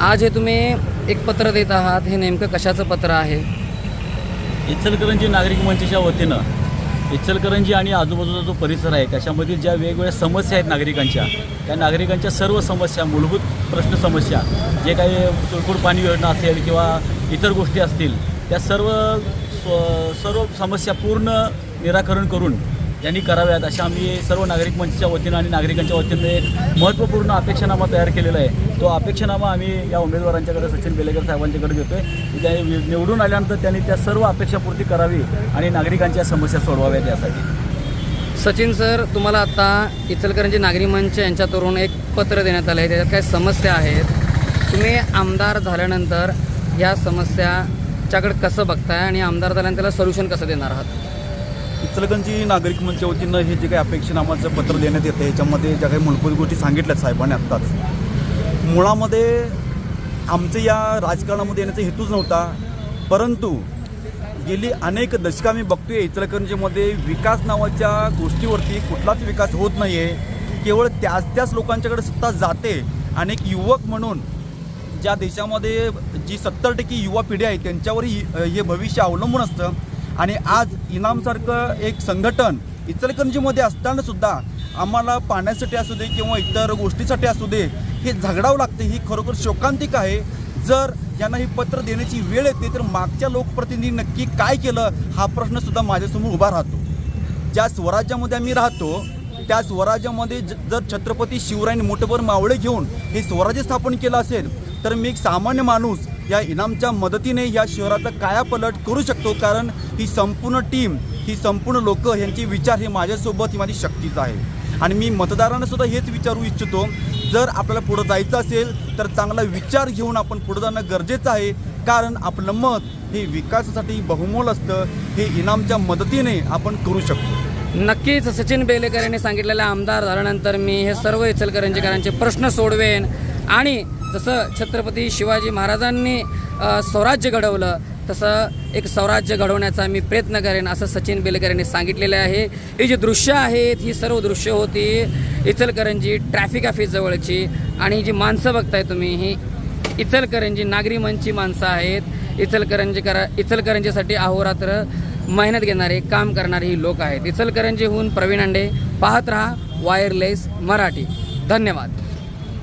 आज हे तुम्ही एक पत्र देत आहात हे नेमकं कशाचं पत्र आहे? इचलकरंजी नागरिक मंचच्या वतीनं इचलकरंजी आणि आजूबाजूचा जो परिसर आहे त्याच्यामधील ज्या वेगवेगळ्या समस्या आहेत नागरिकांच्या त्या नागरिकांच्या सर्व समस्या मूलभूत प्रश्न समस्या जे काही सुरकुड पाणी योजना असेल किंवा इतर गोष्टी असतील त्या सर्व स्व- सर्व समस्या पूर्ण निराकरण करून त्यांनी कराव्यात अशा आम्ही सर्व नागरिक मंचच्या वतीनं आणि नागरिकांच्या वतीनं एक महत्त्वपूर्ण अपेक्षानामा तयार केलेला आहे. तो अपेक्षानामा आम्ही या उमेदवारांच्याकडे सचिन बेलेकर साहेबांच्याकडे देतोय. की त्या निवडून आल्यानंतर त्यांनी त्या सर्व अपेक्षापूर्ती करावी आणि नागरिकांच्या समस्या सोडवाव्यात यासाठी. सचिन सर तुम्हाला आता इचलकरंजी नागरी मंच यांच्याकडून एक पत्र देण्यात आलं आहे त्याच्यात काही समस्या आहेत. तुम्ही आमदार झाल्यानंतर या समस्याच्याकडे कसं बघताय आणि आमदार झाल्यानंतर त्याला सोल्युशन कसं देणार आहात? इचलकरंजी नागरिक मंचच्या वतीनं हे जे काही अपेक्षानामाचं पत्र देण्यात येतं याच्यामध्ये ज्या काही मूलभूत गोष्टी सांगितल्यात साहेबांनी आत्ताच. मुळामध्ये आमचं या राजकारणामध्ये येण्याचा हेतूच नव्हता परंतु गेली अनेक दशकं आम्ही बघतोय इचलकरंजीमध्ये विकास नावाच्या गोष्टीवरती कुठलाच विकास होत नाही आहे केवळ त्याच त्याच लोकांच्याकडे सत्ता जाते आणि एक युवक म्हणून ज्या देशामध्ये जी सत्तर टक्के युवा पिढी आहे त्यांच्यावरही हे भविष्य अवलंबून असतं. आणि आज इनामसारखं एक संघटन इचलकरंजीमध्ये असतानासुद्धा आम्हाला पाण्यासाठी असू दे किंवा इतर गोष्टीसाठी असू दे हे झगडावं लागतं. ही खरोखर शोकांतिक आहे. जर यांना ही पत्र देण्याची वेळ येते तर मागच्या लोकप्रतिनिधी नक्की काय केलं हा प्रश्नसुद्धा माझ्यासमोर उभा राहतो. ज्या स्वराज्यामध्ये आम्ही राहतो त्या स्वराज्यामध्ये ज- जर छत्रपती शिवरायांनी मोठभर मावळे घेऊन हे स्वराज्य स्थापन केलं असेल तर मी एक सामान्य माणूस या इनामच्या मदतीने या शहराचा कायापलट करू शकतो कारण ही संपूर्ण टीम ही संपूर्ण लोक यांचे विचार हे माझ्यासोबत ही माझी शक्तीच आहे. आणि मी मतदारांना सुद्धा हेच विचारू इच्छितो जर आपल्याला पुढं जायचं असेल तर चांगला विचार घेऊन आपण पुढं जाणं गरजेचं आहे कारण आपलं मत हे विकासासाठी बहुमोल असतं हे इनामच्या मदतीने आपण करू शकतो. नक्कीच सचिन बेलेकर यांनी सांगितलेला आमदार झाल्यानंतर मी हे सर्व इचलकरंजीकरांचे प्रश्न सोडवेन. आणि जसं छत्रपती शिवाजी महाराजांनी स्वराज्य घडवलं तसं एक स्वराज्य घडवण्याचा मी प्रयत्न करेन असं सचिन बेलकर यांनी सांगितलेले आहे. ही जी दृश्य आहेत ही सर्व दृश्य होती इचलकरंजी ट्रॅफिक ऑफिस जवळची. आणि जी माणसं बघताय तुम्ही ही इचलकरंजी नागरी मंचची माणसं आहेत. इचलकरंजी करा इचलकरंजीसाठी अहोरात्र मेहनत घेणारे काम करणारे ही लोक आहेत. इचलकरंजीहून प्रवीण अंडे पाहत रहा वायरलेस मराठी. धन्यवाद.